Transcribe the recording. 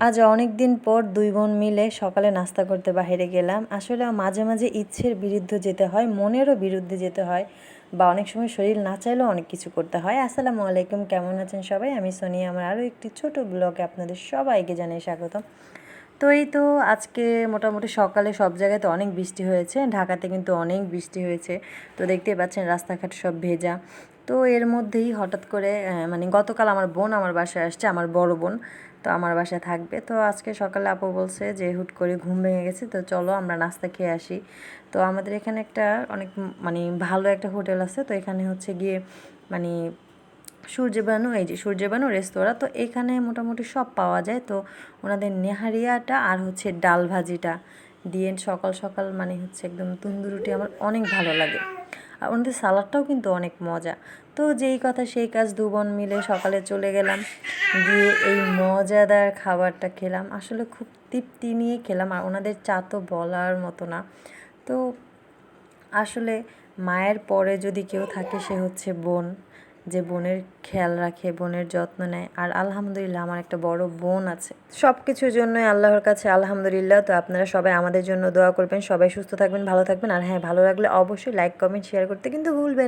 আজ অনেক দিন পর দুই বোন মিলে সকালে নাস্তা করতে বাইরে গেলাম। আসলে মাঝে মাঝে ইচ্ছের বিরুদ্ধে যেতে হয়, মনেরও বিরুদ্ধে যেতে হয় বা অনেক সময় শরীর না চাইলেও অনেক কিছু করতে হয়। আসসালামু আলাইকুম, কেমন আছেন সবাই? আমি সোনিয়া। আমার আরও একটি ছোট ব্লগে আপনাদের সবাইকে জানাই স্বাগতম। তো এই তো আজকে মোটামুটি সকালে সব জায়গায় তো অনেক বৃষ্টি হয়েছে, ঢাকাতে কিন্তু অনেক বৃষ্টি হয়েছে। তো দেখতেই পাচ্ছেন রাস্তাঘাট সব ভেজা। তো এর মধ্যেই হঠাৎ করে মানে গতকাল আমার বোন আমার বাসায় আসছে, আমার বড় বোন তো আমার বাসায় থাকবে। তো আজকে সকালে আপু বলছে যে, হুট করে ঘুম ভেঙে গেছে, তো চলো আমরা নাস্তা খেয়ে আসি। তো আমাদের এখানে একটা অনেক মানে ভালো একটা হোটেল আছে। তো এখানে হচ্ছে গিয়ে মানে সূর্যবানু, এই যে সূর্যবানু রেস্তোরাঁ, তো এখানে মোটামুটি সব পাওয়া যায়। তো ওনাদের নেহারিয়াটা আর হচ্ছে ডাল ভাজিটা দিয়ে সকাল সকাল মানে হচ্ছে একদম তন্দুর রুটি আমার অনেক ভালো লাগে। আর ওনাদের সালাডটাও কিন্তু অনেক মজা। তো যেই কথা সেই কাজ দু বোন মিলে সকালে চলে গেলাম, গিয়ে এই মজাদার খাবারটা খেলাম। আসলে খুব তৃপ্তি নিয়ে খেলাম, আর ওনাদের চা তো বলার মতো না। তো আসলে মায়ের পরে যদি কেউ থাকে সে হচ্ছে বোন। যে বোনের খেয়াল রাখে, বোনের যত্ন নেয়। আর আলহামদুলিল্লাহ আমার একটা বড় বোন আছে। সব কিছুর জন্যই আল্লাহর কাছে আলহামদুলিল্লাহ। তো আপনারা সবাই আমাদের জন্য দোয়া করবেন। সবাই সুস্থ থাকবেন, ভালো থাকবেন। আর হ্যাঁ ভালো লাগলে অবশ্যই লাইক কমেন্ট শেয়ার করতে কিন্তু ভুলবেন